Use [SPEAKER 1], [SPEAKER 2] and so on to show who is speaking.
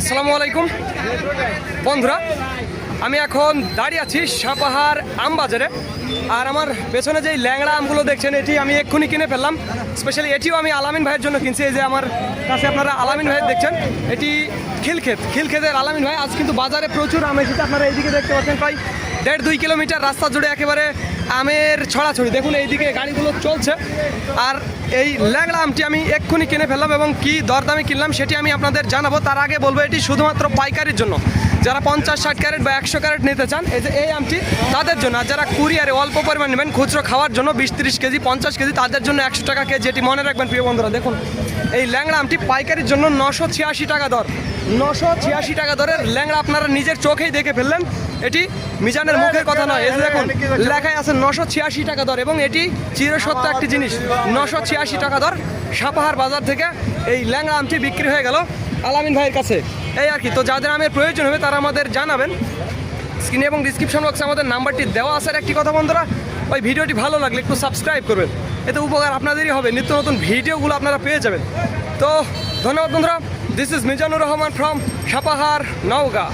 [SPEAKER 1] আসসালামু আলাইকুম। বন্ধুরা, আমি এখন দাঁড়িয়ে আছি সাপাহার আম বাজারে। আর আমার পেছনে যে ল্যাংড়া আমগুলো দেখছেন, এটি আমি এক্ষুনি কিনে ফেললাম। স্পেশালি এটিও আমি আলামিন ভাইয়ের জন্য কিনছি। এই যে আমার কাছে আপনারা আলামিন ভাইয়ের দেখছেন, এটি খিলক্ষেত। খিলক্ষেতের আলামিন ভাই, আজ কিন্তু বাজারে প্রচুর আম এসেছে। আপনারা এইদিকে দেখতে পাচ্ছেন, প্রায় দেড় দুই কিলোমিটার রাস্তা জুড়ে একেবারে আমের ছড়াছড়ি। দেখুন, এইদিকে গাড়িগুলো চলছে। আর এই ল্যাংড়া আমটি আমি এক্ষুনি কিনে ফেললাম এবং কি দরদামে কিনলাম সেটি আমি আপনাদের জানাব। তার আগে বলব, এটি শুধুমাত্র পাইকারির জন্য। যারা পঞ্চাশ, ষাট ক্যারেট বা একশো ক্যারেট নিতে চান, এই যে এই আমটি, তাদের জন্য। আর যারা কুরিয়ারে অল্প পরিমাণ নেবেন, খুচরো খাওয়ার জন্য বিশ, তিরিশ কেজি, পঞ্চাশ কেজি, তাদের জন্য একশো টাকা কেজি। এটি মনে রাখবেন, প্রিয় বন্ধুরা, দেখুন, এই ল্যাংড়া আমটি পাইকারির জন্য নশো ছিয়াশি টাকা দর। নশো ছিয়াশি টাকা দরের ল্যাংড়া আপনারা নিজের চোখেই দেখে ফেললেন। এটি মিজানের মুখের কথা নয়। এই দেখুন লেখায় আছে নশো ছিয়াশি টাকা দর এবং এটি চিরসত্য একটি জিনিস। নশো ছিয়াশি টাকা দর সাপাহার বাজার থেকে এই ল্যাংড়া আমটি বিক্রি হয়ে গেল আলামিন ভাইয়ের কাছে। এই আর কি তো যাদের আমের প্রয়োজন হবে তারা আমাদের জানাবেন। স্ক্রিনে এবং ডিসক্রিপশন বক্সে আমাদের নাম্বারটি দেওয়া আছে একটি কথা বন্ধুরা ওই ভিডিওটি ভালো লাগলে একটু সাবস্ক্রাইব করবেন। এতে উপকার আপনাদেরই হবে নিত্য নতুন ভিডিওগুলো আপনারা পেয়ে যাবেন। তো ধন্যবাদ বন্ধুরা this is Mizanur Rahman from Sapahar Naogaon.